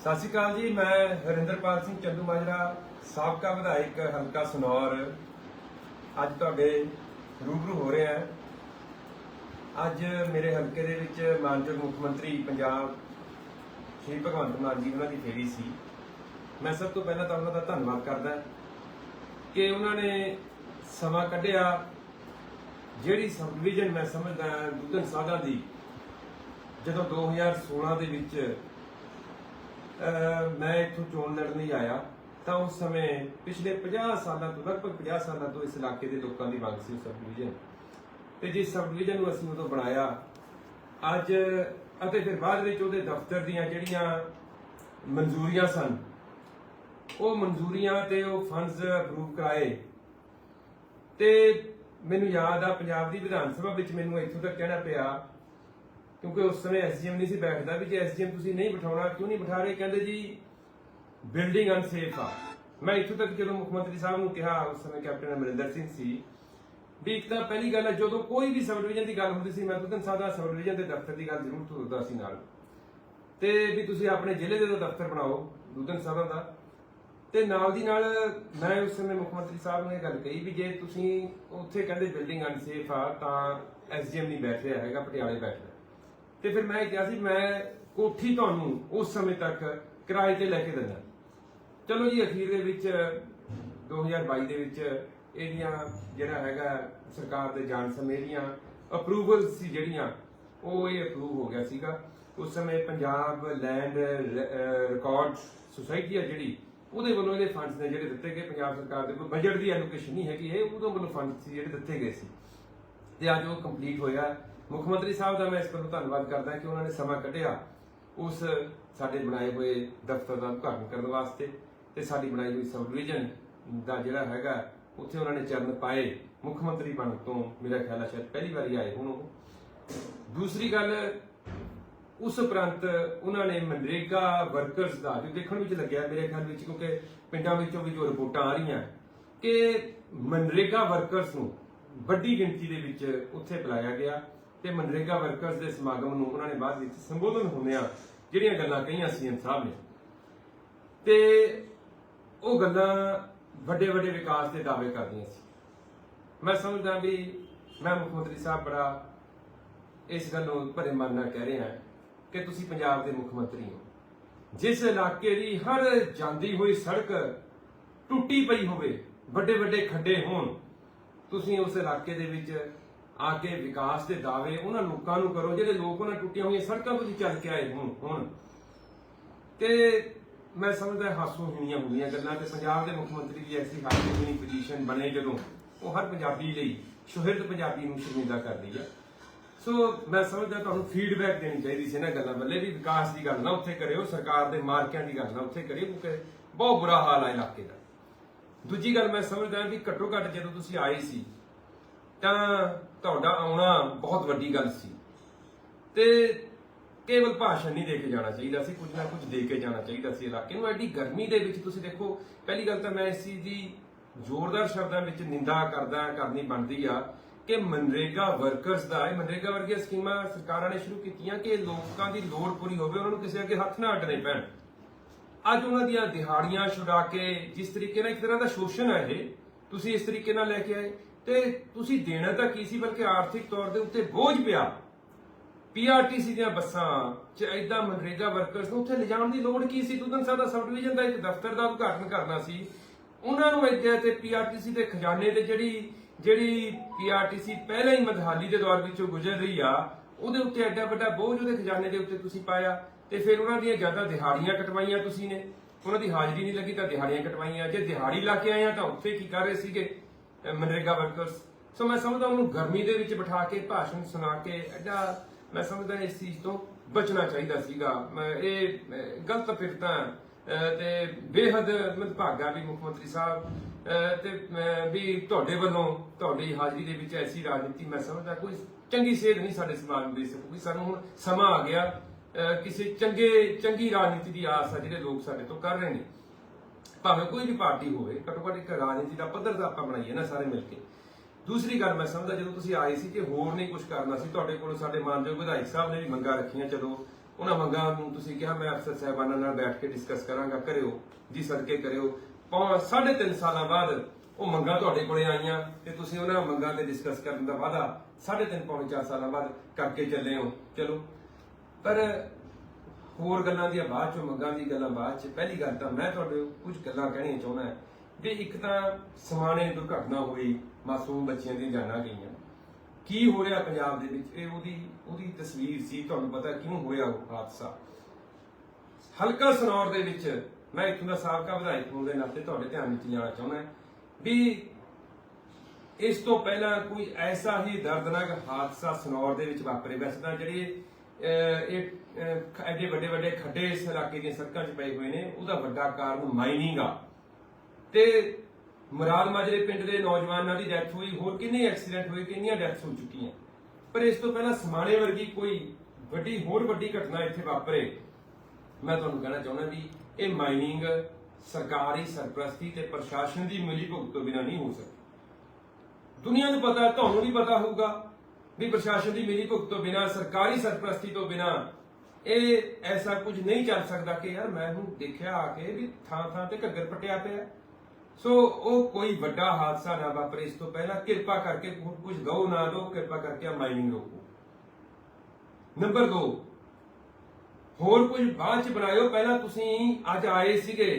ਸਤਿ ਸ਼੍ਰੀ ਅਕਾਲ ਜੀ, ਮੈਂ ਹਰਿੰਦਰਪਾਲ ਸਿੰਘ ਚੰਦੂ ਮਾਜਰਾ, ਸਾਬਕਾ ਵਿਧਾਇਕ ਹਲਕਾ ਸਨੌਰ। ਅੱਜ ਤੁਹਾਡੇ ਰੂਬਰੂ ਹੋ ਰਿਹਾ ਹਾਂ। ਅੱਜ ਮੇਰੇ ਹਲਕੇ ਦੇ ਵਿੱਚ ਮਾਨਯੋਗ ਮੁੱਖ ਮੰਤਰੀ ਪੰਜਾਬ ਸ਼੍ਰੀ ਭਗਵੰਤ ਮਾਨ ਜੀ, ਉਹਨਾਂ ਦੀ ਫੇਰੀ ਸੀ। ਮੈਂ ਸਭ ਤੋਂ ਪਹਿਲਾਂ ਤਾਂ ਉਹਨਾਂ ਦਾ ਧੰਨਵਾਦ ਕਰਦਾ ਕਿ ਉਹਨਾਂ ਨੇ ਸਮਾਂ ਕੱਢਿਆ, ਜਿਹੜੀ ਸਬ ਮੈਂ ਸਮਝਦਾ ਦੁੱਧਨ ਸਾਦਾ ਦੀ, ਜਦੋਂ 2016 ਦੇ ਵਿੱਚ ਮੈਂ ਇੱਥੋਂ ਚੋਣ ਲੜਨ ਲਈ ਆਇਆ। ਤਾਂ ਉਸ ਸਮੇਂ ਪਿਛਲੇ 50 ਸਾਲਾਂ ਤੋਂ, ਲਗਭਗ 50 ਸਾਲਾਂ ਤੋਂ ਇਸ ਇਲਾਕੇ ਦੇ ਲੋਕਾਂ ਦੀ ਮੰਗ ਸੀ ਸਬ ਡਿਵੀਜ਼ਨ ਤੇ ਜਿਸ ਸਬ ਡਿਵੀਜ਼ਨ ਨੂੰ ਅਸੀਂ ਉਦੋਂ ਬਣਾਇਆ, ਅੱਜ ਅਤੇ ਫਿਰ ਬਾਅਦ ਵਿੱਚ ਉਹਦੇ ਦਫ਼ਤਰ ਦੀਆਂ ਜਿਹੜੀਆਂ ਮਨਜ਼ੂਰੀਆਂ ਸਨ, ਉਹ ਮਨਜ਼ੂਰੀਆਂ ਤੇ ਉਹ ਫੰਡਸ ਅਪਰੂਵ ਕਰਾਏ। ਤੇ ਮੈਨੂੰ ਯਾਦ ਆ, ਪੰਜਾਬ ਦੀ ਵਿਧਾਨ ਸਭਾ ਵਿੱਚ ਮੈਨੂੰ ਇੱਥੋਂ ਤੱਕ ਕਹਿਣਾ ਪਿਆ ਕਿਉਂਕਿ ਉਸ ਸਮੇਂ ਐਸਜੀਐਮ ਨਹੀਂ ਸੀ ਬੈਠਦਾ ਵੀ ਜੇ ਐਸਜੀਐਮ ਤੁਸੀਂ ਨਹੀਂ ਬਿਠਾਉਣਾ, ਕਿਉਂ ਨਹੀਂ ਬਿਠਾ ਰਹੇ? ਕਹਿੰਦੇ ਜੀ ਬਿਲਡਿੰਗ ਅਨਸੇਫ ਆ। ਮੈਂ ਇੱਥੋਂ ਤੱਕ ਜਦੋਂ ਮੁੱਖ ਮੰਤਰੀ ਸਾਹਿਬ ਨੂੰ ਕਿਹਾ, ਉਸ ਸਮੇਂ ਕੈਪਟਨ ਅਮਰਿੰਦਰ ਸਿੰਘ ਸੀ, ਵੀ ਇੱਕ ਤਾਂ ਪਹਿਲੀ ਗੱਲ ਹੈ, ਜਦੋਂ ਕੋਈ ਵੀ ਸਬ ਡਿਵੀਜ਼ਨ ਦੀ ਗੱਲ ਹੁੰਦੀ ਸੀ, ਮੈਂ ਤੁਦਨ ਸਾਦਾ ਸਬ ਡਿਵੀਜ਼ਨ ਦੇ ਦਫ਼ਤਰ ਦੀ ਗੱਲ ਜ਼ਰੂਰ ਤੁਰਦਾ ਸੀ ਨਾਲ। ਤੇ ਵੀ ਤੁਸੀਂ ਆਪਣੇ ਜ਼ਿਲ੍ਹੇ ਦੇ ਦਫ਼ਤਰ ਬਣਾਓ ਦੁਦਨ ਸਾਦਾ ਦਾ। ਤੇ ਨਾਲ ਦੀ ਨਾਲ ਮੈਂ ਉਸ ਸਮੇਂ ਮੁੱਖ ਮੰਤਰੀ ਸਾਹਿਬ ਨੂੰ ਇਹ ਗੱਲ ਕਹੀ ਵੀ ਜੇ ਤੁਸੀਂ ਉੱਥੇ ਕਹਿੰਦੇ ਬਿਲਡਿੰਗ ਅਨਸੇਫ ਆ, ਤਾਂ ਐਸਡੀਐਮ ਨਹੀਂ ਬੈਠ ਰਿਹਾ ਹੈਗਾ, ਪਟਿਆਲੇ ਬੈਠ ਰਿਹਾ। ਤੇ ਫਿਰ ਮੈਂ ਕਿਹਾ ਸੀ, ਮੈਂ ਕੋਠੀ ਤੁਹਾਨੂੰ ਉਸ ਸਮੇਂ ਤੱਕ ਕਿਰਾਏ ਤੇ ਲੈ ਕੇ ਦਿੰਦਾ। ਚਲੋ ਜੀ, ਅਖੀਰ ਦੇ ਵਿੱਚ 2022 ਦੇ ਵਿੱਚ ਇਹਦੀਆਂ ਜਿਹੜਾ ਹੈਗਾ ਸਰਕਾਰ ਦੇ ਜਾਣ ਸਮੇਂ ਦੀਆਂ ਅਪਰੂਵਲ ਸੀ ਜਿਹੜੀਆਂ, ਉਹ ਇਹ ਅਪਰੂਵ ਹੋ ਗਿਆ ਸੀਗਾ। ਉਸ ਸਮੇਂ ਪੰਜਾਬ ਲੈਂਡ ਰਿਕਾਰਡ ਸੁਸਾਇਟੀ ਆ ਜਿਹੜੀ, ਉਹਦੇ ਵੱਲੋਂ ਇਹਦੇ ਫੰਡਸ ਨੇ ਜਿਹੜੇ ਦਿੱਤੇ ਗਏ ਪੰਜਾਬ ਸਰਕਾਰ ਦੇ ਕੋਈ ਬਜਟ ਦੀ ਐਲੋਕੇਸ਼ਨ ਨਹੀਂ ਹੈਗੀ, ਇਹ ਉਹਦੇ ਵੱਲੋਂ ਫੰਡ ਸੀ ਜਿਹੜੇ ਦਿੱਤੇ ਗਏ ਸੀ। ਤੇ ਅੱਜ ਉਹ ਕੰਪਲੀਟ ਹੋਇਆ। ਮੁੱਖ ਮੰਤਰੀ ਸਾਹਿਬ ਦਾ ਮੈਂ ਇਸ ਵੱਲੋਂ ਧੰਨਵਾਦ ਕਰਦਾ ਕਿ ਉਹਨਾਂ ਨੇ ਸਮਾਂ ਕੱਢਿਆ ਉਸ, ਸਾਡੇ ਬਣਾਏ ਹੋਏ ਦਫ਼ਤਰ ਦਾ ਉਦਘਾਟਨ ਕਰਨ ਵਾਸਤੇ ਤੇ ਸਾਡੀ ਬਣਾਈ ਹੋਈ ਸਬ ਡਿਵੀਜ਼ਨ ਦਾ ਜਿਹੜਾ ਹੈਗਾ, ਉੱਥੇ ਉਹਨਾਂ ਨੇ ਚਰਨ ਪਾਏ। ਮੁੱਖ ਮੰਤਰੀ ਬਣ ਤੋਂ ਮੇਰਾ ਖਿਆਲ ਹੈ ਸ਼ਾਇਦ ਪਹਿਲੀ ਵਾਰੀ ਆਏ ਹੁਣ ਉਹ। ਦੂਸਰੀ ਗੱਲ, ਉਸ ਉਪਰੰਤ ਉਹਨਾਂ ਨੇ ਮਨਰੇਗਾ ਵਰਕਰਸ ਦਾ, ਜੋ ਦੇਖਣ ਵਿੱਚ ਲੱਗਿਆ ਮੇਰੇ ਖਿਆਲ ਵਿੱਚ, ਕਿਉਂਕਿ ਪਿੰਡਾਂ ਵਿੱਚੋਂ ਵੀ ਜੋ ਰਿਪੋਰਟਾਂ ਆ ਰਹੀਆਂ, ਕਿ ਮਨਰੇਗਾ ਵਰਕਰਸ ਨੂੰ ਵੱਡੀ ਗਿਣਤੀ ਦੇ ਵਿੱਚ ਉੱਥੇ ਬੁਲਾਇਆ ਗਿਆ। ਤੇ ਮਨਰੇਗਾ ਵਰਕਰਸ ਦੇ ਸਮਾਗਮ ਨੂੰ ਉਹਨਾਂ ਨੇ ਬਾਅਦ ਵਿੱਚ ਸੰਬੋਧਨ ਹੁੰਦਿਆਂ ਜਿਹੜੀਆਂ ਗੱਲਾਂ ਕਹੀਆਂ ਸੀਐਮ ਸਾਹਿਬ ਨੇ। ਤੇ ਉਹ ਗੱਲਾਂ ਵੱਡੇ ਵੱਡੇ ਵਿਕਾਸ ਦੇ ਦਾਅਵੇ ਕਰਦੀਆਂ ਸੀ। ਮੈਂ ਸਮਝਦਾ ਵੀ ਮੈਂ ਮੁੱਖ ਮੰਤਰੀ ਸਾਹਿਬ ਬੜਾ ਇਸ ਗੱਲ ਨੂੰ ਭਰੇ ਮਨ ਨਾਲ ਕਹਿ ਰਿਹਾ ਕਿ ਤੁਸੀਂ ਪੰਜਾਬ ਦੇ ਮੁੱਖ ਮੰਤਰੀ ਹੋ। ਜਿਸ ਇਲਾਕੇ ਦੀ ਹਰ ਜਾਂਦੀ ਹੋਈ ਸੜਕ ਟੁੱਟੀ ਪਈ ਹੋਵੇ ਵੱਡੇ ਵੱਡੇ ਖੱਡੇ ਹੋਣ, ਤੁਸੀਂ ਉਸ ਇਲਾਕੇ ਦੇ ਵਿੱਚ ਆ ਕੇ ਵਿਕਾਸ ਦੇ ਦਾਅਵੇ ਉਹਨਾਂ ਲੋਕਾਂ ਨੂੰ ਕਰੋ, ਜਿਹੜੇ ਲੋਕ ਉਹਨਾਂ ਟੁੱਟੀਆਂ ਹੋਈਆਂ ਸੜਕਾਂ ਤੋਂ ਚੱਲ ਕੇ ਆਏ ਹੋਣ, ਹੁਣ। ਤੇ ਮੈਂ ਸਮਝਦਾ ਹਾਸੋ ਹੀਣੀਆਂ ਹੁੰਦੀਆਂ ਗੱਲਾਂ ਤੇ ਪੰਜਾਬ ਦੇ ਮੁੱਖ ਮੰਤਰੀ ਦੀ ਐਸੀ ਹਾਈ ਹੋਣੀ ਪੋਜੀਸ਼ਨ ਬਣੇ ਜਦੋਂ ਉਹ ਹਰ ਪੰਜਾਬੀ ਲਈ ਸ਼ੁਹਿਰਦ ਪੰਜਾਬੀ ਨੂੰ ਸ਼ਰਮਿੰਦਾ ਕਰਦੀ ਆ ਸੋ ਮੈਂ ਸਮਝਦਾ ਤੁਹਾਨੂੰ ਫੀਡਬੈਕ ਦੇਣੀ ਚਾਹੀਦੀ ਸੀ ਇਹਨਾਂ ਗੱਲਾਂ ਬੱਲੇ ਵੀ ਵਿਕਾਸ ਦੀ ਗੱਲ ਨਾ ਉੱਥੇ ਕਰਿਓ, ਸਰਕਾਰ ਦੇ ਮਾਰਕਿਆਂ ਦੀ ਗੱਲ ਨਾ ਉੱਥੇ ਕਰਿਓ, ਕਿਉਂਕਿ ਬਹੁਤ ਬੁਰਾ ਹਾਲ ਆ ਇਲਾਕੇ ਦਾ। ਦੂਜੀ ਗੱਲ ਮੈਂ ਸਮਝਦਾ ਵੀ ਘੱਟੋ ਘੱਟ ਜਦੋਂ ਤੁਸੀਂ ਆਏ ਸੀ ਤਾਂ ਤੁਹਾਡਾ ਆਉਣਾ ਬਹੁਤ ਵੱਡੀ ਗੱਲ ਸੀ। ਤੇ ਕੇਵਲ ਭਾਸ਼ਣ ਨਹੀਂ ਦੇ ਕੇ ਜਾਣਾ ਚਾਹੀਦਾ ਸੀ, ਕੁਝ ਨਾ ਕੁਝ ਦੇ ਕੇ ਜਾਣਾ ਚਾਹੀਦਾ ਸੀ ਇਲਾਕੇ ਨੂੰ। ਐਡੀ ਗਰਮੀ ਦੇ ਵਿੱਚ ਤੁਸੀਂ ਦੇਖੋ, ਪਹਿਲੀ ਗੱਲ ਤਾਂ ਮੈਂ ਇਸ ਚੀਜ਼ ਦੀ ਜ਼ੋਰਦਾਰ ਸ਼ਬਦਾਂ ਵਿੱਚ ਨਿੰਦਾ ਕਰਦਾ, ਕਰਨੀ ਬਣਦੀ ਆ ਕਿ ਮਨਰੇਗਾ ਵਰਕਰਸ ਦਾ, ਇਹ ਮਨਰੇਗਾ ਵਰਗੀਆਂ ਸਕੀਮਾਂ ਸਰਕਾਰਾਂ ਨੇ ਸ਼ੁਰੂ ਕੀਤੀਆਂ ਕਿ ਲੋਕਾਂ ਦੀ ਲੋੜ ਪੂਰੀ ਹੋਵੇ, ਉਹਨਾਂ ਨੂੰ ਕਿਸੇ ਅੱਗੇ ਹੱਥ ਨਾ ਅੱਡਣੇ ਪੈਣ। ਅੱਜ ਉਹਨਾਂ ਦੀਆਂ ਦਿਹਾੜੀਆਂ ਛੁਡਾ ਕੇ ਜਿਸ ਤਰੀਕੇ ਨਾਲ ਇੱਕ ਤਰ੍ਹਾਂ ਦਾ ਸ਼ੋਸ਼ਣ ਹੈ ਇਹ, ਤੁਸੀਂ ਇਸ ਤਰੀਕੇ ਨਾਲ ਲੈ ਕੇ ਆਏ। ਤੇ ਤੁਸੀਂ ਦੇਣਾ ਤਾਂ ਕੀ ਸੀ ਬਲਕਿ ਆਰਥਿਕ ਤੌਰ ਦੇ ਉੱਤੇ ਬੋਝ ਪਿਆ। ਪੀਆਰਟੀਸੀ ਦੀਆਂ ਬੱਸਾਂ ਚ ਐਦਾਂ ਮਨਰੇਗਾ ਵਰਕਰਸ ਨੂੰ ਉੱਥੇ ਲਿਜਾਣ ਦੀ ਲੋੜ ਕੀ ਸੀ? ਤੁਦਨ ਸਾਹਿਬ ਦਾ ਸਬ ਡਿਵੀਜ਼ਨ ਦਾ ਇੱਕ ਦਫ਼ਤਰ ਦਾ ਉਦਘਾਟਨ ਕਰਨਾ ਸੀ। ਉਹਨਾਂ ਨੂੰ ਇੱਥੇ ਤੇ ਪੀਆਰਟੀਸੀ ਦੇ ਖਜ਼ਾਨੇ ਤੇ ਜਿਹੜੀ ਜਿਹੜੀ ਪੀਆਰਟੀਸੀ ਪਹਿਲਾਂ ਹੀ ਮਦਹਾਲੀ ਦੇ ਦੌਰ ਵਿੱਚੋਂ ਗੁਜ਼ਰ ਰਹੀ ਆ, ਉਹਦੇ ਉੱਤੇ ਐਡਾ ਵੱਡਾ ਬੋਝ ਉਹਦੇ ਖਜ਼ਾਨੇ ਦੇ ਉੱਤੇ ਤੁਸੀਂ ਪਾਇਆ ਤੇ ਫਿਰ ਉਹਨਾਂ ਦੀਆਂ ਜ਼ਿਆਦਾ ਦਿਹਾੜੀਆਂ ਕਟਵਾਈਆਂ ਤੁਸੀਂ ਨੇ। ਉਹਨਾਂ ਦੀ ਹਾਜ਼ਰੀ ਨਹੀਂ ਲੱਗੀ ਤਾਂ ਦਿਹਾੜੀਆਂ ਕਟਵਾਈਆਂ। ਜੇ ਦਿਹਾੜੀ ਲਾ ਕੇ ਆਏ ਆ ਤਾਂ ਉੱਥੇ ਕੀ ਕਰ ਰਹੇ ਸੀਗੇ? ਮਨਰੇਗਾ ਵਰਕਰਸ ਸੋ ਮੈਂ ਸਮਝਦਾ ਉਹਨੂੰ ਗਰਮੀ ਦੇ ਵਿੱਚ ਬਿਠਾ ਕੇ, ਭਾਸ਼ਣ ਸੁਣਾ ਕੇ, ਐਡਾ ਮੈਂ ਸਮਝਦਾ ਇਸ ਚੀਜ਼ ਤੋਂ ਬਚਣਾ ਚਾਹੀਦਾ ਸੀਗਾ। ਇਹ ਗਲਤ ਫਿਰਤਾਂ ਤੇ ਬੇਹੱਦ ਮਦਭਾਗਾ ਵੀ ਮੁੱਖ ਮੰਤਰੀ ਸਾਹਿਬ। ਤੇ ਮੈਂ ਵੀ ਤੁਹਾਡੇ ਵੱਲੋਂ, ਤੁਹਾਡੀ ਹਾਜ਼ਰੀ ਦੇ ਵਿੱਚ ਐਸੀ ਰਾਜਨੀਤੀ ਮੈਂ ਸਮਝਦਾ ਕੋਈ ਚੰਗੀ ਸੇਧ ਨਹੀਂ ਸਾਡੇ ਸਮਾਜ ਨੂੰ ਦੇ ਸਕੂਗੀ ਸਾਨੂੰ ਹੁਣ ਸਮਾਂ ਆ ਗਿਆ। ਕਿਸੇ ਚੰਗੇ, ਚੰਗੀ ਰਾਜਨੀਤੀ ਦੀ ਆਸ ਆ ਜਿਹੜੇ ਲੋਕ ਸਾਡੇ ਤੋਂ ਕਰ ਰਹੇ ਨੇ। ਭਾਵੇਂ ਕੋਈ ਵੀ ਪਾਰਟੀ ਹੋਵੇ ਘੱਟੋ ਘੱਟ ਇੱਕ ਰਾਜਨੀਤੀ ਦਾ ਪੱਧਰ ਤਾਂ ਆਪਾਂ ਬਣਾਈਏ ਨਾ ਸਾਰੇ ਮਿਲ ਕੇ। ਦੂਸਰੀ ਗੱਲ ਮੈਂ ਸਮਝਦਾ ਜਦੋਂ ਤੁਸੀਂ ਆਏ ਸੀ ਕਿ ਹੋਰ ਨਹੀਂ ਕੁਝ ਕਰਨਾ ਸੀ, ਤੁਹਾਡੇ ਕੋਲ ਸਾਡੇ ਮਾਨਯੋਗ ਵਿਧਾਇਕ ਸਾਹਿਬ ਨੇ ਵੀ ਮੰਗਾਂ ਰੱਖੀਆਂ ਚਲੋ ਉਹਨਾਂ ਮੰਗਾਂ ਨੂੰ ਤੁਸੀਂ ਕਿਹਾ, ਮੈਂ ਅਫਸਰ ਸਾਹਿਬਾਨਾਂ ਨਾਲ ਬੈਠ ਕੇ ਡਿਸਕਸ ਕਰਾਂਗਾ, ਕਰਿਓ, ਜੀ ਸਦਕੇ ਕਰਿਓ। ਸਾਢੇ ਤਿੰਨ ਸਾਲਾਂ ਬਾਅਦ ਉਹ ਮੰਗਾਂ ਤੁਹਾਡੇ ਕੋਲੇ ਆਈਆਂ ਤੇ ਤੁਸੀਂ ਉਹਨਾਂ ਮੰਗਾਂ ਤੇ ਡਿਸਕਸ ਕਰਨ ਦਾ ਵਾਅਦਾ ਸਾਢੇ ਤਿੰਨ, ਪੌਣੇ ਚਾਰ ਸਾਲਾਂ ਬਾਅਦ ਕਰਕੇ ਚੱਲੇ ਹੋ। ਚਲੋ। ਪਰ ਹੋਰ ਗੱਲਾਂ ਦੀਆਂ ਬਾਅਦ ਚੋਂ ਮੰਗਾਂ ਦੀ ਗੱਲਾਂ ਬਾਅਦ ਚ। ਪਹਿਲੀ ਗੱਲ ਤਾਂ ਮੈਂ ਤੁਹਾਡੇ ਕੁਝ ਗੱਲਾਂ ਕਹਿਣੀਆਂ ਚਾਹੁੰਦਾ ਹਾਂ ਵੀ ਇੱਕ ਤਾਂ ਸਮਾਣੇ ਦੁਰਘਟਨਾ ਹੋਈ, ਮਾਸੂਮ ਬੱਚਿਆਂ ਦੀਆਂ ਜਾਨਾਂ ਗਈਆਂ। ਕੀ ਹੋ ਰਿਹਾ ਪੰਜਾਬ ਦੇ ਵਿੱਚ? ਇਹ ਉਹਦੀ ਉਹਦੀ ਤਸਵੀਰ ਸੀ, ਤੁਹਾਨੂੰ ਪਤਾ ਕਿਉਂ ਹੋਇਆ ਉਹ ਹਾਦਸਾ? ਹਲਕਾ ਸਨੌਰ ਦੇ ਵਿੱਚ ਮੈਂ ਇਥੋਂ ਦਾ ਸਾਬਕਾ ਵਿਧਾਇਕ ਹੋਣ ਦੇ ਨਾਤੇ ਤੁਹਾਡੇ ਧਿਆਨ ਵਿੱਚ ਲਿਆਉਣਾ ਚਾਹੁੰਦਾ ਵੀ ਇਸ ਤੋਂ ਪਹਿਲਾਂ ਕੋਈ ਐਸਾ ਹੀ ਦਰਦਨਾਕ ਹਾਦਸਾ ਸਨੌਰ ਦੇ ਵਿੱਚ ਵਾਪਰੇ ਵੈਸੇ ਤਾਂ ਜਿਹੜੇ ਇਹ ਐਡੇ ਵੱਡੇ ਵੱਡੇ ਖੱਡੇ ਇਸ ਇਲਾਕੇ ਦੀਆਂ ਸੜਕਾਂ 'ਚ ਪਏ ਹੋਏ ਨੇ, ਉਹਦਾ ਵੱਡਾ ਕਾਰਨ ਮਾਈਨਿੰਗ ਆ। ਤੇ ਮੁਰਾਦ ਮਾਜਰੇ ਪਿੰਡ ਦੇ ਨੌਜਵਾਨਾਂ ਦੀ ਡੈਥ ਹੋਈ, ਹੋਰ ਕਿੰਨੇ ਐਕਸੀਡੈਂਟ ਹੋਏ, ਕਿੰਨੀਆਂ ਡੈਥਸ ਹੋ ਚੁੱਕੀਆਂ? ਪਰ ਇਸ ਤੋਂ ਪਹਿਲਾਂ ਸਮਾਣੇ ਵਰਗੀ ਕੋਈ ਵੱਡੀ, ਹੋਰ ਵੱਡੀ ਘਟਨਾ ਇੱਥੇ ਵਾਪਰੇ। ਮੈਂ ਤੁਹਾਨੂੰ ਕਹਿਣਾ ਚਾਹੁੰਦਾ ਵੀ ਇਹ ਮਾਈਨਿੰਗ ਸਰਕਾਰੀ ਸਰਪ੍ਰਸਤੀ ਤੇ ਪ੍ਰਸ਼ਾਸਨ ਦੀ ਮਿਲੀ ਭੁਗਤ ਤੋਂ ਬਿਨਾਂ ਨਹੀਂ ਹੋ ਸਕਦੀ। ਦੁਨੀਆ ਨੂੰ ਪਤਾ, ਤੁਹਾਨੂੰ ਵੀ ਪਤਾ ਹੋਊਗਾ। ਵੀ ਪ੍ਰਸ਼ਾਸਨ ਦੀ ਮਿਲੀ ਭੁਗਤ ਤੋਂ ਬਿਨਾਂ, ਸਰਕਾਰੀ ਸਰਪ੍ਰਸਤੀ ਤੋਂ ਬਿਨਾਂ ਇਹ ਐਸਾ ਕੁਝ ਨਹੀਂ ਚੱਲ ਸਕਦਾ ਕਿ ਯਾਰ ਮੈਂ ਹੁਣ ਦੇਖਿਆ ਆ ਕੇ ਵੀ ਥਾਂ ਥਾਂ ਤੇ ਘੱਗਰ ਪਟਿਆ ਪਿਆ ਸੋ ਉਹ ਕੋਈ ਵੱਡਾ ਹਾਦਸਾ ਨਾ ਵਾਪਰੇ ਇਸ ਤੋਂ ਪਹਿਲਾਂ ਕਿਰਪਾ ਕਰਕੇ ਕੁਝ ਦੋ ਨਾ ਦੋ ਕਿਰਪਾ ਕਰਕੇ ਆ ਮਾਈਨਿੰਗ ਰੋਕੋ। ਨੰਬਰ 2 ਹੋਰ ਕੁਝ ਬਾਅਦ ਚ ਬਣਾਇਓ। ਪਹਿਲਾਂ ਤੁਸੀਂ ਅੱਜ ਆਏ ਸੀਗੇ,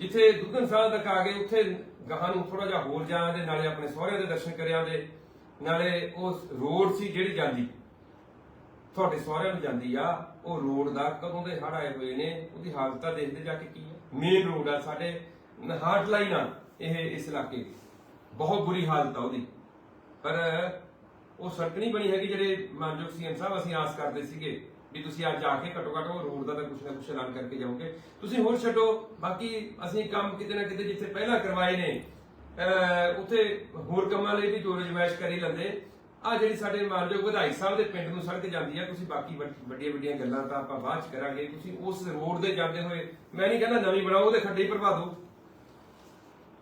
ਜਿੱਥੇ ਦੁੱਧਨ ਸਾਹਿਬ ਤੱਕ ਆ ਗਏ, ਉੱਥੇ ਗਾਹਾਂ ਨੂੰ ਥੋੜਾ ਜਿਹਾ ਹੋਰ ਜਾਂਦੇ ਨਾਲੇ ਆਪਣੇ ਸਹੁਰਿਆਂ ਦੇ ਦਰਸ਼ਨ ਕਰਿਆਂ ਦੇ। ਨਾਲੇ ਉਹ ਰੋਡ ਸੀ ਜਿਹੜੀ ਜਾਂਦੀ। ਤੁਹਾਡੇ ਸਹੁਰਿਆਂ ਨੂੰ ਜਾਂਦੀ ਆ, ਉਹ ਰੋਡ ਦਾ ਕਦੋਂ ਦੇ ਹੜ ਆਏ ਹੋਏ ਨੇ, ਉਹਦੀ ਹਾਲਤ ਤਾਂ ਦੇਖਦੇ ਜਾ ਕੇ ਕੀ ਹੈ ਮੇਨ ਰੋਡ ਆ ਸਾਡੇ ਹਾਰਟ ਲਾਈਨ ਆ, ਇਹ ਇਸ ਇਲਾਕੇ ਦੀ। ਬਹੁਤ ਬੁਰੀ ਹਾਲਤ ਆ ਉਹਦੀ। ਪਰ ਉਹ ਸੜਕ ਨਹੀਂ ਬਣੀ ਹੈਗੀ ਜਿਹੜੇ ਮਾਨਯੋਗ ਸੀਐਮ ਸਾਹਿਬ, ਅਸੀਂ ਆਸ ਕਰਦੇ ਸੀਗੇ ਵੀ ਤੁਸੀਂ ਅੱਜ ਆ ਕੇ ਘੱਟੋ ਘੱਟ ਉਹ ਰੋਡ ਦਾ ਤਾਂ ਕੁਛ ਨਾ ਕੁਛ ਐਲਾਨ ਕਰਕੇ ਜਾਓਗੇ। ਤੁਸੀਂ ਹੋਰ ਛੱਡੋ, ਬਾਕੀ ਅਸੀਂ ਕੰਮ ਕਿਤੇ ਨਾ ਕਿਤੇ ਜਿੱਥੇ ਪਹਿਲਾਂ ਕਰਵਾਏ ਨੇ ਉੱਥੇ ਹੋਰ ਕੰਮਾਂ ਲਈ ਵੀ ਜੋ ਰਜਮੈਸ਼ ਕਰੀ ਲੈਂਦੇ। ਆ ਜਿਹੜੀ ਸਾਡੇ ਮਾਨਯੋਗ ਵਿਧਾਇਕ ਸਾਹਿਬ ਦੇ ਪਿੰਡ ਨੂੰ ਸੜਕ ਜਾਂਦੀ ਆ ਤੁਸੀਂ ਬਾਕੀ ਵੱਡੀਆਂ ਵੱਡੀਆਂ ਗੱਲਾਂ ਤਾਂ ਆਪਾਂ ਬਾਅਦ ਚ ਕਰਾਂਗੇ। ਤੁਸੀਂ ਉਸ ਰੋਡ ਦੇ ਜਾਂਦੇ ਹੋਏ ਮੈਂ ਨਹੀਂ ਕਹਿੰਦਾ ਨਵੀਂ ਬਣਾਓ ਉਹਦੇ ਖੱਡੇ ਹੀ ਭਰਵਾ ਦਿਓ।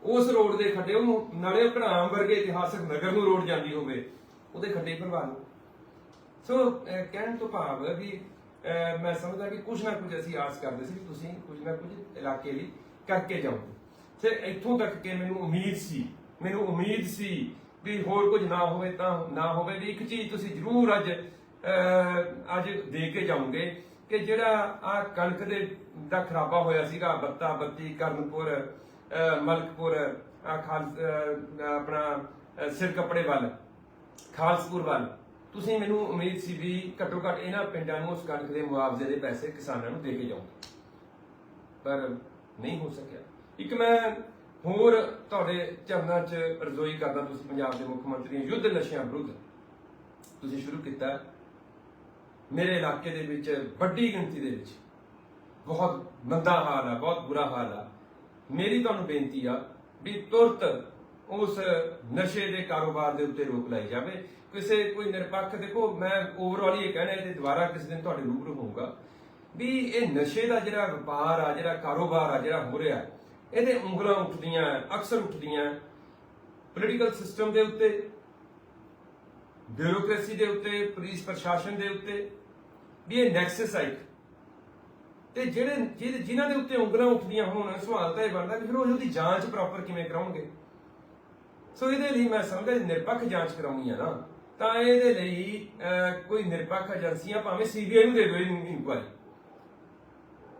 ਉਸ ਰੋਡ ਦੇ ਖੱਡੇ ਉਹਨੂੰ ਨਾਲੇ ਉਹ ਘੜਾਮ ਵਰਗੇ ਇਤਿਹਾਸਕ ਨਗਰ ਨੂੰ ਰੋਡ ਜਾਂਦੀ ਹੋਵੇ ਉਹਦੇ ਖੱਡੇ ਭਰਵਾ ਲਓ ਸੋ ਕਹਿਣ ਤੋਂ ਭਾਵ ਵੀ ਅਹ, ਮੈਂ ਸਮਝਦਾ ਕਿ ਕੁਝ ਨਾ ਕੁਝ ਅਸੀਂ ਆਸ ਕਰਦੇ ਸੀ ਕਿ ਤੁਸੀਂ ਕੁਝ ਨਾ ਕੁਝ ਇਲਾਕੇ ਲਈ ਕਰਕੇ ਜਾਓ ਫਿਰ ਇੱਥੋਂ ਤੱਕ ਕਿ ਮੈਨੂੰ ਉਮੀਦ ਸੀ, ਮੈਨੂੰ ਉਮੀਦ ਸੀ ਵੀ ਹੋਰ ਕੁਝ ਨਾ ਹੋਵੇ ਤਾਂ ਨਾ ਹੋਵੇ ਵੀ ਇੱਕ ਚੀਜ਼ ਤੁਸੀਂ ਜ਼ਰੂਰ ਅੱਜ ਅੱਜ ਦੇ ਕੇ ਜਾਓਗੇ ਕਿ ਜਿਹੜਾ ਆ ਕਣਕ ਦੇ, ਦਾ ਖਰਾਬਾ ਹੋਇਆ ਸੀਗਾ, ਬੱਤਾ, ਬੱਤੀ, ਕਰਨਪੁਰ ਮਲਕਪੁਰ, ਆ ਆਪਣਾ ਸਿਰ ਕੱਪੜੇ ਵੱਲ, ਖਾਲਸਪੁਰ ਵੱਲ। ਤੁਸੀਂ ਮੈਨੂੰ ਉਮੀਦ ਸੀ ਵੀ ਘੱਟੋ ਘੱਟ ਇਹਨਾਂ ਪਿੰਡਾਂ ਨੂੰ ਉਸ ਕਣਕ ਦੇ ਮੁਆਵਜ਼ੇ ਦੇ ਪੈਸੇ ਕਿਸਾਨਾਂ ਨੂੰ ਦੇ ਕੇ ਜਾਓਗੇ। ਪਰ ਨਹੀਂ ਹੋ ਸਕਿਆ। ਇੱਕ ਮੈਂ ਹੋਰ ਤੁਹਾਡੇ ਚਰਨਾਂ 'ਚ ਰਜ਼ੋਈ ਕਰਦਾ, ਤੁਸੀਂ ਪੰਜਾਬ ਦੇ ਮੁੱਖ ਮੰਤਰੀ ਯੁੱਧ ਨਸ਼ਿਆਂ ਵਿਰੁੱਧ। ਤੁਸੀਂ ਸ਼ੁਰੂ ਕੀਤਾ ਮੇਰੇ ਇਲਾਕੇ ਦੇ ਵਿੱਚ ਵੱਡੀ ਗਿਣਤੀ ਦੇ ਵਿੱਚ ਬਹੁਤ ਮੰਦਾ ਹਾਲ ਆ, ਬਹੁਤ ਬੁਰਾ ਹਾਲ ਆ। ਮੇਰੀ ਤੁਹਾਨੂੰ ਬੇਨਤੀ ਆ ਵੀ ਤੁਰਤ ਉਸ ਨਸ਼ੇ ਦੇ ਕਾਰੋਬਾਰ ਦੇ ਉੱਤੇ ਰੋਕ ਲਾਈ ਜਾਵੇ। ਕਿਸੇ ਕੋਈ ਨਿਰਪੱਖ, ਦੇਖੋ, ਮੈਂ ਓਵਰਆਲ ਇਹ ਕਹਿਣਾ ਤੇ ਦੁਬਾਰਾ ਕਿਸੇ ਦਿਨ ਤੁਹਾਡੇ ਰੂਬਰੂ ਹੋਊਗਾ ਵੀ ਇਹ ਨਸ਼ੇ ਦਾ ਜਿਹੜਾ ਵਪਾਰ ਆ, ਜਿਹੜਾ ਕਾਰੋਬਾਰ ਆ, ਜਿਹੜਾ ਹੋ ਰਿਹਾ ਇਹਦੇ ਉਂਗਲਾਂ ਉੱਠਦੀਆਂ ਅਕਸਰ ਉੱਠਦੀਆਂ ਪੋਲੀਟੀਕਲ ਸਿਸਟਮ ਦੇ ਉੱਤੇ ਬਿਊਰੋਕ੍ਰੇਸੀ ਦੇ ਉੱਤੇ ਪੁਲਿਸ ਪ੍ਰਸ਼ਾਸਨ ਦੇ ਉੱਤੇ, ਵੀ ਇਹ ਨੈਕਸਸ ਆ ਤੇ ਜਿਹੜੇ, ਜਿਹਦੇ- ਜਿਨ੍ਹਾਂ ਦੇ ਉੱਤੇ ਉਂਗਲਾਂ ਉੱਠਦੀਆਂ ਹੋਣ, ਸਵਾਲ ਤਾਂ ਇਹ ਬਣਦਾ ਕਿ ਫਿਰ ਉਹ ਉਹਦੀ ਜਾਂਚ ਪ੍ਰੋਪਰ ਕਿਵੇਂ ਕਰਾਉਣਗੇ? ਸੋ ਇਹਦੇ ਲਈ ਮੈਂ ਸਮਝਦਾ ਨਿਰਪੱਖ ਜਾਂਚ ਕਰਾਉਣੀ ਆ ਨਾ, ਤਾਂ ਇਹਦੇ ਲਈ ਕੋਈ ਨਿਰਪੱਖ ਏਜੰਸੀਆਂ ਭਾਵੇਂ ਸੀਬੀਆਈ ਨੂੰ ਦੇ ਦਿਓ ਇਨਕੁਆਇਰੀ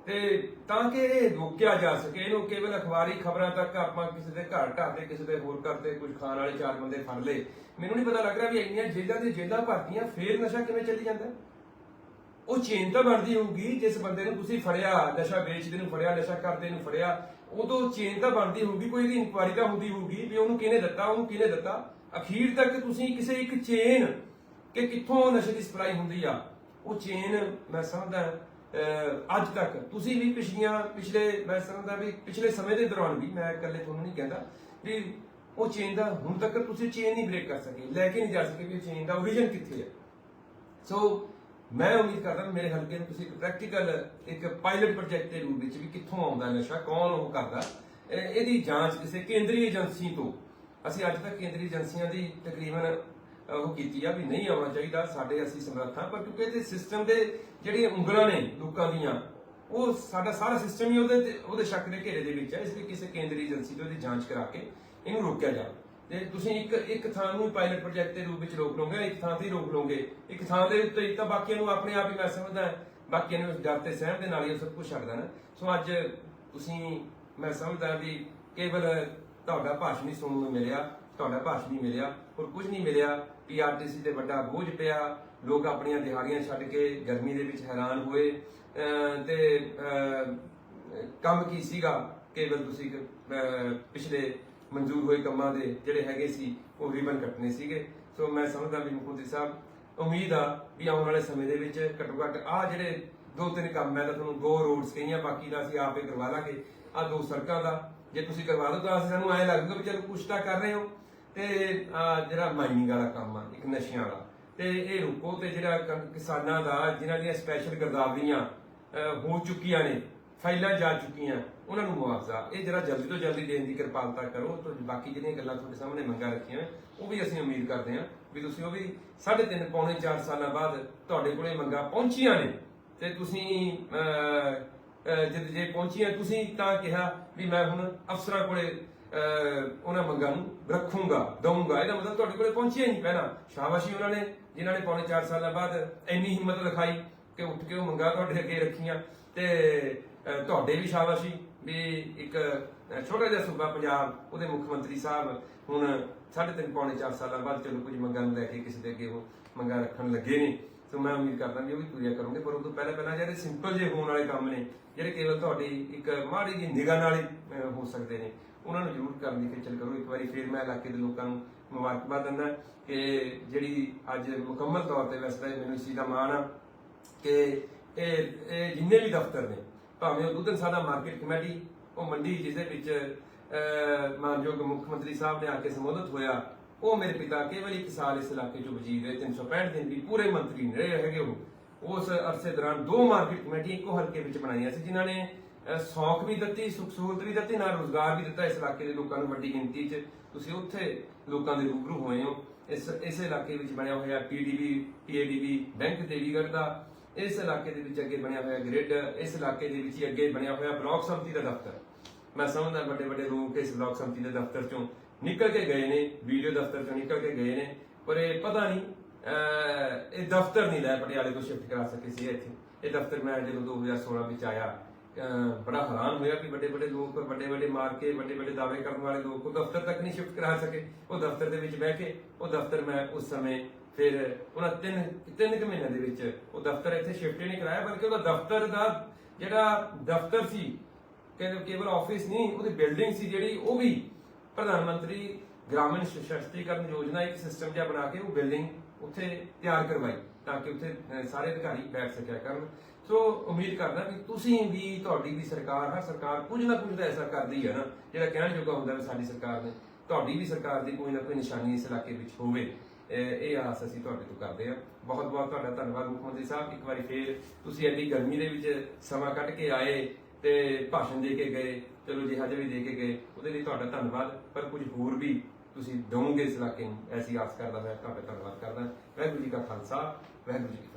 ਤੇ ਤਾਂ ਕਿ ਇਹ ਰੋਕਿਆ ਜਾ ਸਕੇ। ਇਹਨੂੰ ਕੇਵਲ ਅਖਬਾਰੀ ਖਬਰਾਂ ਤੱਕ ਆਪਾਂ ਕਿਸੇ ਦੇ ਘਰ ਢਾਤੇ ਕਿਸੇ ਦੇ ਹੋਰ ਕਰਦੇ ਕੁਝ ਖਾਣ ਵਾਲੇ ਚਾਰ ਬੰਦੇ ਫੜ ਲਏ। ਮੈਨੂੰ ਨਹੀਂ ਪਤਾ ਲੱਗ ਰਿਹਾ ਵੀ ਇੰਨੀਆਂ ਜੇਲ੍ਹਾਂ ਦੇ ਜੇਲ੍ਹਾਂ ਭਰਤੀਆਂ ਫੇਰ ਨਸ਼ਾ ਕਿਵੇਂ ਚੱਲੀ ਜਾਂਦਾ? ਉਹ ਚੇਨ ਤਾਂ ਬਣਦੀ ਹੋਊਗੀ, ਜਿਸ ਬੰਦੇ ਨੂੰ ਤੁਸੀਂ ਫੜਿਆ, ਨਸ਼ਾ ਵੇਚਦੇ ਨੂੰ ਫੜਿਆ, ਨਸ਼ਾ ਕਰਦੇ ਨੂੰ ਫੜਿਆ, ਉਦੋਂ ਚੇਨ ਤਾਂ ਬਣਦੀ ਹੋਊਗੀ, ਕੋਈ ਇਹਦੀ ਇਨਕੁਆਇਰੀ ਤਾਂ ਹੁੰਦੀ ਹੋਊਗੀ ਵੀ ਉਹਨੂੰ ਕਿਹਨੇ ਦਿੱਤਾ, ਉਹਨੂੰ ਕਿਹਨੇ ਦਿੱਤਾ। ਅਖੀਰ ਤੱਕ ਤੁਸੀਂ ਕਿਸੇ ਇੱਕ ਚੇਨ ਕਿ ਕਿੱਥੋਂ ਨਸ਼ੇ ਦੀ ਸਪਲਾਈ ਹੁੰਦੀ ਆ, ਉਹ ਚੇਨ ਮੈਂ ਸਮਝਦਾ ਅੱਜ ਤੱਕ। ਤੁਸੀਂ ਵੀ ਪਿਛਲੀਆਂ, ਪਿਛਲੇ, ਮੈਂ ਸਮਝਦਾ ਵੀ ਪਿਛਲੇ ਸਮੇਂ ਦੇ ਦੌਰਾਨ ਵੀ ਮੈਂ ਇਕੱਲੇ ਤੁਹਾਨੂੰ ਨਹੀਂ ਕਹਿੰਦਾ ਵੀ ਉਹ ਚੇਨ ਦਾ ਹੁਣ ਤੱਕ ਤੁਸੀਂ ਚੇਨ ਨਹੀਂ ਬ੍ਰੇਕ ਕਰ ਸਕੇ, ਲੈ ਕੇ ਨਹੀਂ ਜਾ ਸਕੇ ਵੀ ਚੇਨ ਦਾ origin ਕਿੱਥੇ ਹੈ ਸੋ ਮੈਂ ਉਮੀਦ ਕਰਦਾ ਮੇਰੇ ਹਲਕੇ ਨੂੰ ਤੁਸੀਂ ਇੱਕ ਪ੍ਰੈਕਟੀਕਲ ਇੱਕ ਪਾਇਲਟ ਪ੍ਰੋਜੈਕਟ ਦੇ ਰੂਪ ਵਿੱਚ ਵੀ ਕਿੱਥੋਂ ਆਉਂਦਾ ਨਸ਼ਾ, ਕੌਣ ਉਹ ਕਰਦਾ ਇਹਦੀ ਜਾਂਚ ਕਿਸੇ ਕੇਂਦਰੀ ਏਜੰਸੀ ਤੋਂ। ਅਸੀਂ ਅੱਜ ਤੱਕ ਕੇਂਦਰੀ ਏਜੰਸੀਆਂ ਦੀ ਤਕਰੀਬਨ ਉਹ ਕੀਤੀ ਆ ਵੀ ਨਹੀਂ ਆਉਣਾ ਚਾਹੀਦਾ, ਸਾਡੇ ਅਸੀਂ ਸਮਰੱਥਾ ਪਰ ਕਿਉਂਕਿ ਇਹਦੇ ਸਿਸਟਮ ਦੇ ਜਿਹੜੀਆਂ ਉਂਗਲਾਂ ਨੇ ਲੋਕਾਂ ਦੀਆਂ, ਉਹ ਸਾਡਾ ਸਾਰਾ ਸਿਸਟਮ ਹੀ ਉਹਦੇ ਉਹਦੇ ਸ਼ੱਕ ਦੇ ਘੇਰੇ ਦੇ ਵਿੱਚ ਹੈ ਇਸ ਲਈ ਕਿਸੇ ਕੇਂਦਰੀ ਏਜੰਸੀ ਤੋਂ ਇਹਦੀ ਜਾਂਚ ਕਰਾ ਕੇ ਇਹਨੂੰ ਰੋਕਿਆ ਜਾਵੇ। ਤੇ ਤੁਸੀਂ ਇੱਕ ਇੱਕ ਥਾਂ ਨੂੰ ਪਾਇਲਟ ਪ੍ਰੋਜੈਕਟ ਦੇ ਰੂਪ ਵਿੱਚ ਰੋਕ ਲਓਗੇ, ਇੱਕ ਥਾਂ ਤੇ ਰੋਕ ਲਓਗੇ, ਇੱਕ ਥਾਂ ਦੇ ਉੱਤੇ ਤਾਂ ਬਾਕੀਆਂ ਨੂੰ ਆਪਣੇ ਆਪ ਹੀ ਮੈਂ ਸਮਝਦਾ ਬਾਕੀਆਂ ਨੂੰ ਡਰ ਤੇ ਸਹਿਮ ਦੇ ਨਾਲ ਹੀ ਉਹ ਸਭ ਕੁਝ ਛੱਡ ਦੇਣਾ ਸੋ ਅੱਜ ਤੁਸੀਂ ਮੈਂ ਸਮਝਦਾ ਵੀ ਕੇਵਲ ਤੁਹਾਡਾ ਭਾਸ਼ਣ ਹੀ ਸੁਣਨ ਨੂੰ ਮਿਲਿਆ, ਤੁਹਾਡਾ ਭਾਸ਼ਣ ਹੀ ਮਿਲਿਆ, ਹੋਰ ਕੁਝ ਨਹੀਂ ਮਿਲਿਆ। ਪੀਆਰਟੀਸੀ ਤੇ ਵੱਡਾ ਬੋਝ ਪਿਆ। ਲੋਕ ਆਪਣੀਆਂ ਦਿਹਾੜੀਆਂ ਛੱਡ ਕੇ ਗਰਮੀ ਦੇ ਵਿੱਚ ਹੈਰਾਨ ਹੋਏ। ਅਹ ਤੇ ਕੰਮ ਕੀ ਸੀਗਾ? ਕੇਵਲ ਤੁਸੀਂ ਪਿਛਲੇ ਮਨਜ਼ੂਰ ਹੋਏ ਕੰਮਾਂ ਦੇ ਜਿਹੜੇ ਹੈਗੇ ਸੀ, ਉਹ ਰਿਬਨ ਕੱਟਨੇ ਸੀਗੇ। ਸੋ ਮੈਂ ਸਮਝਦਾ ਵੀ ਮੁਖੀ ਸਾਹਿਬ, ਉਮੀਦ ਆ ਵੀ ਆਉਣ ਵਾਲੇ ਸਮੇਂ ਦੇ ਵਿੱਚ ਘੱਟੋ ਘੱਟ ਆ ਜਿਹੜੇ ਦੋ ਤਿੰਨ ਕੰਮ ਮੈਂ ਤਾਂ ਤੁਹਾਨੂੰ ਦੋ ਰੋਡਸ ਕਹੀਆਂ, ਬਾਕੀ ਦਾ ਅਸੀਂ ਆਪੇ ਕਰਵਾ ਲਾਂਗੇ। ਆ ਦੋ ਸੜਕਾਂ ਦਾ, ਜੇ ਤੁਸੀਂ ਕਰਵਾ ਦੋ ਤਾਂ ਅਸੀਂ ਸਾਨੂੰ ਐ ਲੱਗੂਗਾ ਵੀ ਚਲੋ ਕੁਛ ਤਾਂ ਕਰ ਰਹੇ ਹੋ। ਤੇ ਜਿਹੜਾ ਮਾਈਨਿੰਗ ਵਾਲਾ ਕੰਮ ਆ ਇੱਕ ਨਸ਼ਿਆਂ ਵਾਲਾ। ਤੇ ਇਹ ਰੁਕੋ ਤੇ ਜਿਹੜਾ ਕਿਸਾਨਾਂ ਦਾ ਜਿਨ੍ਹਾਂ ਦੀਆਂ ਸਪੈਸ਼ਲ ਗਰਦਾਵਰੀਆਂ ਹੋ ਚੁੱਕੀਆਂ ਨੇ ਫਾਈਲਾਂ ਜਾ ਚੁੱਕੀਆਂ ਉਹਨਾਂ ਨੂੰ ਮੁਆਵਜ਼ਾ। ਇਹ ਜਿਹੜਾ ਜਲਦੀ ਤੋਂ ਜਲਦੀ ਦੇਣ ਦੀ ਕਿਰਪਾਲਤਾ ਕਰੋ। ਤੇ ਬਾਕੀ ਜਿਹੜੀਆਂ ਗੱਲਾਂ ਤੁਹਾਡੇ ਸਾਹਮਣੇ ਮੰਗਾਂ ਰੱਖੀਆਂ ਉਹ ਵੀ ਅਸੀਂ ਉਮੀਦ ਕਰਦੇ ਹਾਂ ਵੀ ਤੁਸੀਂ ਉਹ ਵੀ 3.5 ਪੌਣੇ 4 ਸਾਲਾਂ ਬਾਅਦ ਤੁਹਾਡੇ ਕੋਲੇ ਮੰਗਾਂ ਪਹੁੰਚੀਆਂ ਨੇ। ਤੇ ਤੁਸੀਂ ਅਹ, ਜਦ ਜੇ ਪਹੁੰਚੀਆਂ ਤੁਸੀਂ ਤਾਂ ਕਿਹਾ ਵੀ ਮੈਂ ਹੁਣ ਅਫਸਰਾਂ ਕੋਲੇ ਉਹਨਾਂ ਮੰਗਾਂ ਨੂੰ ਰੱਖੂੰਗਾ, ਦਊਂਗਾ। ਇਹਦਾ ਮਤਲਬ ਤੁਹਾਡੇ ਕੋਲੇ ਪਹੁੰਚਿਆ ਹੀ ਨਹੀਂ ਪਹਿਲਾਂ। ਸ਼ਾਬਾਸ਼ੀ ਉਹਨਾਂ ਨੇ, ਜਿਨ੍ਹਾਂ ਨੇ ਪੌਣੇ 4 ਸਾਲਾਂ ਬਾਅਦ ਇੰਨੀ ਹਿੰਮਤ ਦਿਖਾਈ ਕਿ ਉੱਠ ਕੇ ਉਹ ਮੰਗਾਂ ਤੁਹਾਡੇ ਅੱਗੇ ਰੱਖੀਆਂ। ਤੇ ਤੁਹਾਡੇ ਵੀ ਸ਼ਾਬਾਸ਼ੀ ਵੀ ਇੱਕ ਛੋਟਾ ਜਿਹਾ ਸੂਬਾ ਪੰਜਾਬ, ਉਹਦੇ ਮੁੱਖ ਮੰਤਰੀ ਸਾਹਿਬ ਹੁਣ 3.5 ਪੌਣੇ 4 ਸਾਲਾਂ ਬਾਅਦ ਚਲੋ ਕੁਝ ਮੰਗਾਂ ਨੂੰ ਲੈ ਕੇ ਕਿਸੇ ਦੇ ਅੱਗੇ ਉਹ ਮੰਗਾਂ ਰੱਖਣ ਲੱਗੇ ਨੇ। ਸੋ ਮੈਂ ਉਮੀਦ ਕਰਦਾ ਵੀ ਉਹ ਵੀ ਪੂਰੀਆਂ ਕਰੋਗੇ ਪਰ ਉਹ ਤੋਂ ਪਹਿਲਾਂ ਪਹਿਲਾਂ ਜਿਹੜੇ ਸਿੰਪਲ ਜਿਹੇ ਹੋਣ ਵਾਲੇ ਕੰਮ ਨੇ, ਜਿਹੜੇ ਕੇਵਲ ਤੁਹਾਡੀ ਇੱਕ ਮਾੜੀ ਜਿਹੀ ਨਿਗਾਹ ਨਾਲ ਹੀ ਹੋ ਸਕਦੇ ਨੇ। ਉਹਨਾਂ ਨੂੰ ਜ਼ਰੂਰ ਕਰਨ ਦੀ ਖੇਚਲ ਕਰੋ। ਇੱਕ ਵਾਰੀ ਫੇਰ ਮੈਂ ਇਲਾਕੇ ਦੇ ਲੋਕਾਂ ਨੂੰ ਮੁਬਾਰਕਬਾਦ ਦਿੰਦਾ ਕਿ ਜਿਹੜੀ ਅੱਜ ਮੁਕੰਮਲ ਤੌਰ ਤੇ ਵੈਸੇ ਮੈਨੂੰ ਇਸ ਚੀਜ਼ ਦਾ ਮਾਣ ਆ ਕਿ ਇਹ ਇਹ ਜਿੰਨੇ ਵੀ ਦਫ਼ਤਰ ਨੇ, ਭਾਵੇਂ ਉਹ ਦੁੱਧਨ ਸਾਦਾ ਮਾਰਕੀਟ ਕਮੇਟੀ, ਉਹ ਮੰਡੀ ਜਿਹਦੇ ਵਿੱਚ ਮਾਨਯੋਗ ਮੁੱਖ ਮੰਤਰੀ ਸਾਹਿਬ ਨੇ ਆ ਕੇ ਸੰਬੋਧਿਤ ਹੋਇਆ, ਉਹ ਮੇਰੇ ਪਿਤਾ ਕੇਵਲ ਇੱਕ ਸਾਲ ਇਸ ਇਲਾਕੇ ਚੋਂ ਵਜ਼ੀਰ ਰਹੇ 365 ਦਿਨ ਵੀ ਪੂਰੇ ਮੰਤਰੀ ਨੇ ਰਹੇ ਹੈਗੇ ਉਹ। ਉਸ ਅਰਸੇ ਦੌਰਾਨ ਦੋ ਮਾਰਕੀਟ ਕਮੇਟੀਆਂ ਇੱਕੋ ਹਲਕੇ ਵਿੱਚ ਬਣਾਈਆਂ ਸੀ, ਜਿਨ੍ਹਾਂ ਨੇ ਅਹ, ਸੌਖ ਵੀ ਦਿੱਤੀ ਸੁੱਖ ਸਹੂਲਤ ਵੀ ਦਿੱਤੀ ਨਾਲ ਰੋਜ਼ਗਾਰ ਵੀ ਦਿੱਤਾ ਇਸ ਇਲਾਕੇ ਦੇ ਲੋਕਾਂ ਨੂੰ ਵੱਡੀ ਗਿਣਤੀ 'ਚ। ਤੁਸੀਂ ਉੱਥੇ ਲੋਕਾਂ ਦੇ ਰੂਬਰੂ ਹੋਏ ਹੋ। ਇਸ ਇਸ ਇਲਾਕੇ ਵਿੱਚ ਬਣਿਆ ਹੋਇਆ ਪੀਡੀਬੀ ਪੀਏਡੀਬੀ ਬੈਂਕ ਦੇਵੀਗੜ੍ਹ ਦਾ ਇਸ ਇਲਾਕੇ ਦੇ ਵਿੱਚ ਅੱਗੇ ਬਣਿਆ ਹੋਇਆ ਗ੍ਰਿਡ ਇਸ ਇਲਾਕੇ ਦੇ ਵਿੱਚ ਹੀ ਅੱਗੇ ਬਣਿਆ ਹੋਇਆ ਬਲਾਕ ਸੰਮਤੀ ਦਾ ਦਫ਼ਤਰ। ਮੈਂ ਸਮਝਦਾ ਵੱਡੇ ਵੱਡੇ ਲੋਕ ਇਸ ਬਲਾਕ ਸੰਮਤੀ ਦੇ ਦਫ਼ਤਰ ਚੋਂ ਨਿਕਲ ਕੇ ਗਏ ਨੇ ਵੀਡੀਓ ਦਫ਼ਤਰ ਚੋਂ ਨਿਕਲ ਕੇ ਗਏ ਨੇ ਪਰ ਇਹ ਪਤਾ ਨਹੀਂ ਇਹ ਦਫ਼ਤਰ ਨਹੀਂ ਲੈ ਪਟਿਆਲੇ ਤੋਂ ਸ਼ਿਫਟ ਕਰਾ ਸਕੇ ਸੀ ਇੱਥੇ। ਇਹ ਦਫ਼ਤਰ ਮੈਂ ਜਦੋਂ 2016 ਵਿੱਚ ਆਇਆ ਬੜਾ ਹੈਰਾਨ ਹੋਇਆ ਕਿ ਵੱਡੇ ਵੱਡੇ ਲੋਕ, ਵੱਡੇ ਵੱਡੇ ਮਾਰ ਕੇ ਵੱਡੇ ਵੱਡੇ ਦਾਅਵੇ ਕਰਨ ਵਾਲੇ ਲੋਕ ਉਹ ਦਫ਼ਤਰ ਤੱਕ ਨਹੀਂ ਸ਼ਿਫਟ ਕਰਾ ਸਕੇ। ਉਹ ਦਫ਼ਤਰ ਦੇ ਵਿੱਚ ਬਹਿ ਕੇ, ਉਹ ਦਫ਼ਤਰ ਮੈਂ ਉਸ ਸਮੇਂ ਫਿਰ ਉਹਨਾਂ ਤਿੰਨ ਤਿੰਨ ਕੁ ਮਹੀਨਿਆਂ ਦੇ ਵਿੱਚ ਉਹ ਦਫ਼ਤਰ ਇੱਥੇ ਸ਼ਿਫਟ ਹੀ ਨਹੀਂ ਕਰਾਇਆ, ਬਲਕਿ ਉਹਦਾ ਦਫ਼ਤਰ ਦਾ ਜਿਹੜਾ ਦਫ਼ਤਰ ਸੀ ਕਿ ਕੇਵਲ ਆਫਿਸ ਨਹੀਂ, ਉਹਦੀ ਬਿਲਡਿੰਗ ਸੀ ਜਿਹੜੀ, ਉਹ ਵੀ ਪ੍ਰਧਾਨ ਮੰਤਰੀ ਗ੍ਰਾਮੀਣ ਸਸ਼ਕਤੀਕਰਨ ਯੋਜਨਾ ਇੱਕ ਸਿਸਟਮ ਜਿਹਾ ਬਣਾ ਕੇ ਉਹ ਬਿਲਡਿੰਗ ਉੱਥੇ ਤਿਆਰ ਕਰਵਾਈ, ਤਾਂ ਕਿ ਉੱਥੇ ਸਾਰੇ ਅਧਿਕਾਰੀ ਬੈਠ ਸਕਿਆ ਕਰਨ। ਸੋ ਉਮੀਦ ਕਰਦਾ ਵੀ ਤੁਸੀਂ ਵੀ, ਤੁਹਾਡੀ ਵੀ ਸਰਕਾਰ ਹਰ ਸਰਕਾਰ ਕੁਝ ਨਾ ਕੁਝ ਤਾਂ ਐਸਾ ਕਰਦੀ ਹੈ ਨਾ, ਜਿਹੜਾ ਕਹਿਣ ਜੋਗਾ ਹੁੰਦਾ ਵੀ ਸਾਡੀ ਸਰਕਾਰ ਨੇ, ਤੁਹਾਡੀ ਵੀ ਸਰਕਾਰ ਦੀ ਕੋਈ ਨਾ ਕੋਈ ਨਿਸ਼ਾਨੀ ਇਸ ਇਲਾਕੇ ਵਿੱਚ ਹੋਵੇ। ਇਹ ਆਸ ਅਸੀਂ ਤੁਹਾਡੇ ਤੋਂ ਕਰਦੇ ਹਾਂ ਬਹੁਤ ਬਹੁਤ ਤੁਹਾਡਾ ਧੰਨਵਾਦ ਮੁੱਖ ਮੰਤਰੀ ਸਾਹਿਬ। ਇੱਕ ਵਾਰੀ ਫੇਰ ਤੁਸੀਂ ਐਡੀ ਗਰਮੀ ਦੇ ਵਿੱਚ ਸਮਾਂ ਕੱਢ ਕੇ ਆਏ ਤੇ ਭਾਸ਼ਣ ਦੇ ਕੇ ਗਏ, ਚਲੋ ਜਿਹਾ ਜਿਹਾ ਵੀ ਦੇ ਕੇ ਗਏ, ਉਹਦੇ ਲਈ ਤੁਹਾਡਾ ਧੰਨਵਾਦ। ਪਰ ਕੁਝ ਹੋਰ ਵੀ ਤੁਸੀਂ ਦਵੋਗੇ ਇਸ ਇਲਾਕੇ ਨੂੰ, ਐਸੀ ਆਸ ਕਰਦਾ ਮੈਂ ਤੁਹਾਡਾ ਧੰਨਵਾਦ ਕਰਦਾ। ਵਾਹਿਗੁਰੂ ਜੀ ਕਾ ਖਾਲਸਾ, ਵਾਹਿਗੁਰੂ ਜੀ